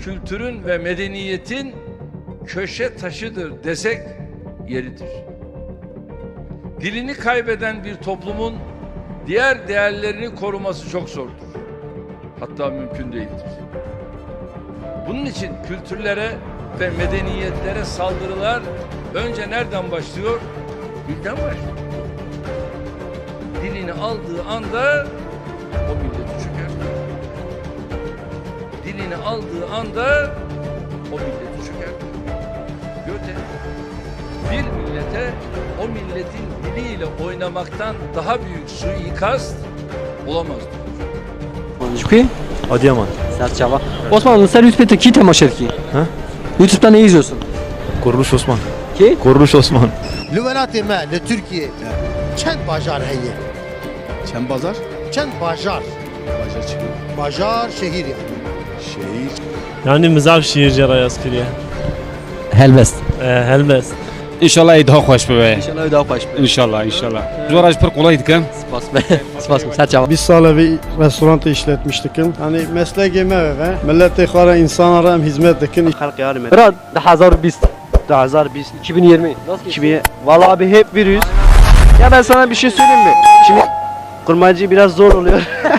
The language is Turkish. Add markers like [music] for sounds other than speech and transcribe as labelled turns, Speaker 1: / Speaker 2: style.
Speaker 1: kültürün ve medeniyetin köşe taşıdır desek yeridir. Dilini kaybeden bir toplumun diğer değerlerini koruması çok zordur. Hatta mümkün değildir. Bunun için kültürlere ve medeniyetlere saldırılar önce nereden başlıyor? Dilden başlıyor. Dilini aldığı anda o milleti çöker önlemini aldığı anda o milleti çöker. Göte bir millete o milletin diliyle oynamaktan daha büyük suikast olamaz.
Speaker 2: Çukuyu?
Speaker 3: Adıyaman.
Speaker 2: Serçava. Osman Nısar Yüzpeti ki temaşer ki?
Speaker 3: Ha?
Speaker 2: YouTube'da ne izliyorsun?
Speaker 3: Kuruluş Osman.
Speaker 2: Ki?
Speaker 3: Kuruluş Osman.
Speaker 4: Lüvenatı me le Türkiye. Çen bajar
Speaker 5: heye. Çen bazar?
Speaker 4: Çen bajar.
Speaker 5: Bajar şehir.
Speaker 4: Bajar şehir yani.
Speaker 5: Şehir.
Speaker 6: Yani mizar şiirci Rayaskiriye.
Speaker 2: Helbest.
Speaker 6: Ee, helbest.
Speaker 7: İnşallah daha hoş be.
Speaker 2: İnşallah daha baş.
Speaker 7: İnşallah inşallah. Zoraj per kolay dikem.
Speaker 2: Spas be. [laughs] Spas be. Serçava.
Speaker 8: Bir sala bir restoran işletmiştik. Hani meslek yemeği ve millete xara insanlara hizmet dikin.
Speaker 3: Halk yardım et.
Speaker 2: Bırak. Hazar biz.
Speaker 3: 2020.
Speaker 2: 2020. Nasıl
Speaker 3: 2000. Vallahi abi hep virüs. Ya ben sana bir şey söyleyeyim mi? Şimdi kurmacı biraz zor oluyor. [laughs]